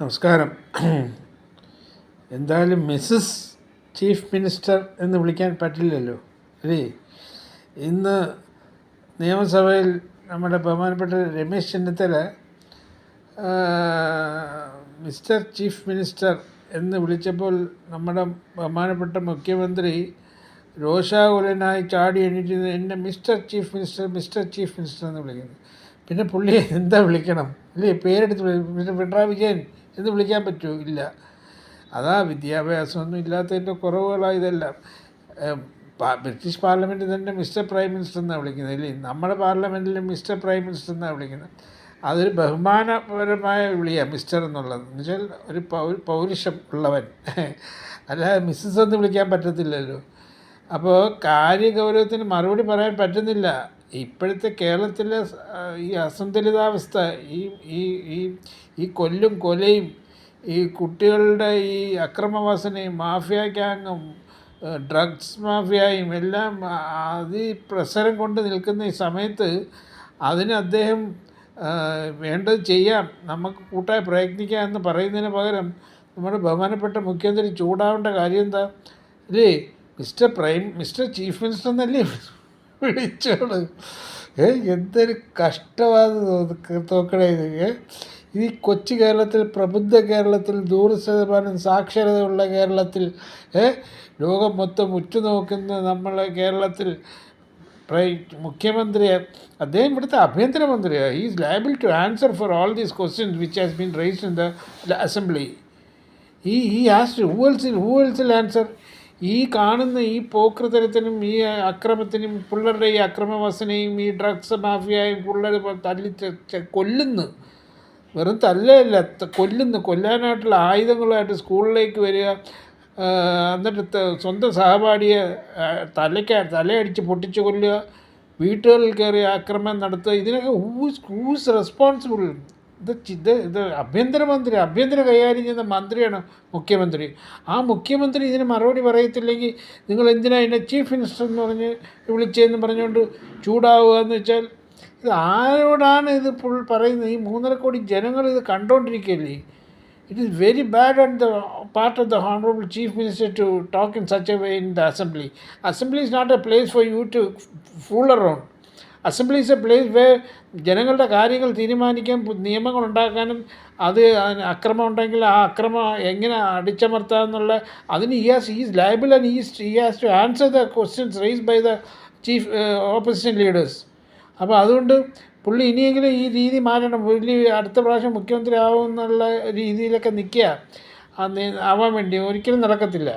നമസ്കാരം. എന്തായാലും Mrs chief minister എന്ന് വിളിക്കാൻ പറ്റില്ലല്ലോ അല്ലേ? ഇന്ന് നിയമസഭയിൽ നമ്മുടെ ബഹുമാനപ്പെട്ട Ramesh Chennithala mister chief minister എന്ന് വിളിച്ചപ്പോൾ നമ്മുടെ ബഹുമാനപ്പെട്ട മുഖ്യമന്ത്രി രോഷാകുലനായി ചാടി എണീറ്റിരുന്ന എന്നെ mister chief minister mister chief minister എന്ന് വിളിക്കുന്നു. പിന്നെ പുള്ളിയെ എന്താ വിളിക്കണം? അല്ലേ പേരെടുത്ത് പിന്നെ പിണറായി വിജയൻ എന്ന് വിളിക്കാൻ പറ്റുമോ ഇല്ല. അതാ വിദ്യാഭ്യാസമൊന്നും ഇല്ലാത്തതിന്റെ കുറവുകളാണ് ഇതെല്ലാം. ബ്രിട്ടീഷ് പാർലമെന്റ് തന്നെ മിസ്റ്റർ പ്രൈം മിനിസ്റ്റർ എന്നാണ് വിളിക്കുന്നത് ഇല്ലേ നമ്മുടെ പാർലമെന്റിൽ മിസ്റ്റർ പ്രൈം മിനിസ്റ്റർ എന്നാണ് വിളിക്കുന്നത്? അതൊരു ബഹുമാനപരമായ വിളിയാണ് മിസ്റ്റർ എന്നുള്ളത്. എന്ന് വെച്ചാൽ ഒരു പൗരുഷം ഉള്ളവൻ. അല്ലാതെ മിസ്സസ് എന്ന് വിളിക്കാൻ പറ്റത്തില്ലല്ലോ. അപ്പോൾ കാര്യഗൗരവത്തിന് മറുപടി പറയാൻ പറ്റുന്നില്ല. ഇപ്പോഴത്തെ കേരളത്തിലെ ഈ അസന്തുലിതാവസ്ഥ ഈ ഈ ഈ ഈ കൊല്ലും കൊലയും ഈ കുട്ടികളുടെ ഈ അക്രമവാസനയും മാഫിയ ഗ്യാങ്ങും ഡ്രഗ്സ് മാഫിയയും എല്ലാം അതി പ്രസരം കൊണ്ട് നിൽക്കുന്ന ഈ സമയത്ത് അതിന് അദ്ദേഹം വേണ്ടത് ചെയ്യാം. നമുക്ക് കൂട്ടായി പ്രയത്നിക്കാം എന്ന് പറയുന്നതിന് പകരം നമ്മുടെ ബഹുമാനപ്പെട്ട മുഖ്യമന്ത്രി ചൂടാവേണ്ട കാര്യം എന്താ? ഇല്ലേ mister prime mister chief minister എന്നല്ലേ വിളിച്ചോളൂ. ഏ എന്തൊരു കഷ്ടമാണ് തോക്കണേ ഇത് ഏ? ഈ കൊച്ചു കേരളത്തിൽ പ്രബുദ്ധ കേരളത്തിൽ നൂറ് ശതമാനം സാക്ഷരതയുള്ള കേരളത്തിൽ ലോകം മൊത്തം ഉറ്റുനോക്കുന്ന നമ്മളെ കേരളത്തിൽ പ്രൈ മുഖ്യമന്ത്രി അദ്ദേഹം ഇവിടുത്തെ ആഭ്യന്തരമന്ത്രിയാണ് is liable to answer for all these questions which has been raised in the assembly ഈ ഈ ആസ് ഹൂ എൽസ് ഹൂ എൽസിൽ ആൻസർ ഈ കാണുന്ന ഈ പോക്കൃതരത്തിനും ഈ അക്രമത്തിനും പിള്ളേരുടെ ഈ അക്രമവസനയും ഈ ഡ്രഗ്സ് മാഫിയയും പിള്ളേർ തല്ലി കൊല്ലുന്നു. വെറും തല്ലയല്ല കൊല്ലുന്നു. കൊല്ലാനായിട്ടുള്ള ആയുധങ്ങളായിട്ട് സ്കൂളിലേക്ക് വരിക എന്നിട്ട് സ്വന്തം സഹപാഠിയെ തലയ്ക്ക് തലയടിച്ച് പൊട്ടിച്ച് കൊല്ലുക വീട്ടുകളിൽ കയറി ആക്രമണം നടത്തുക ഇതിനൊക്കെ ഹൂസ് ഹൂസ് റെസ്പോൺസിബിൾ ഇത് ഇത് ഇത് ആഭ്യന്തരമന്ത്രി ആഭ്യന്തര കൈകാര്യം ചെയ്യുന്ന മന്ത്രിയാണ് മുഖ്യമന്ത്രി. ആ മുഖ്യമന്ത്രി ഇതിന് മറുപടി പറയത്തില്ലെങ്കിൽ നിങ്ങൾ എന്തിനാ എന്നെ ചീഫ് മിനിസ്റ്റർ എന്ന് പറഞ്ഞ് വിളിച്ചതെന്ന് പറഞ്ഞുകൊണ്ട് ചൂടാവുക എന്ന് വെച്ചാൽ ഇത് ആരോടാണ് ഇത് ഫുൾ പറയുന്നത്? ഈ മൂന്നര കോടി ജനങ്ങൾ ഇത് കണ്ടുകൊണ്ടിരിക്കുകയല്ലേ it is very bad on the part of the honourable chief minister to talk in such a way in the assembly assembly is not a place for you to fool around assembly is a place way ജനങ്ങളുടെ കാര്യങ്ങൾ തീരുമാനിക്കാൻ നിയമങ്ങൾ ഉണ്ടാക്കാനും അത് അക്രമം ഉണ്ടെങ്കിൽ ആ അക്രമം എങ്ങനെ അടിച്ചമർത്താം എന്നുള്ള അതിന് he has is liable and is he has to answer the questions raise by the chief opposition leaders അപ്പോൾ അതുകൊണ്ട് പുള്ളി ഇനിയെങ്കിലും ഈ രീതി മാറ്റണം. പുള്ളി അടുത്ത പ്രാവശ്യം മുഖ്യമന്ത്രി ആവും എന്നുള്ള രീതിയിലൊക്കെ നിൽക്കുക. ആവാൻ വേണ്ടി ഒരിക്കലും നടക്കത്തില്ല.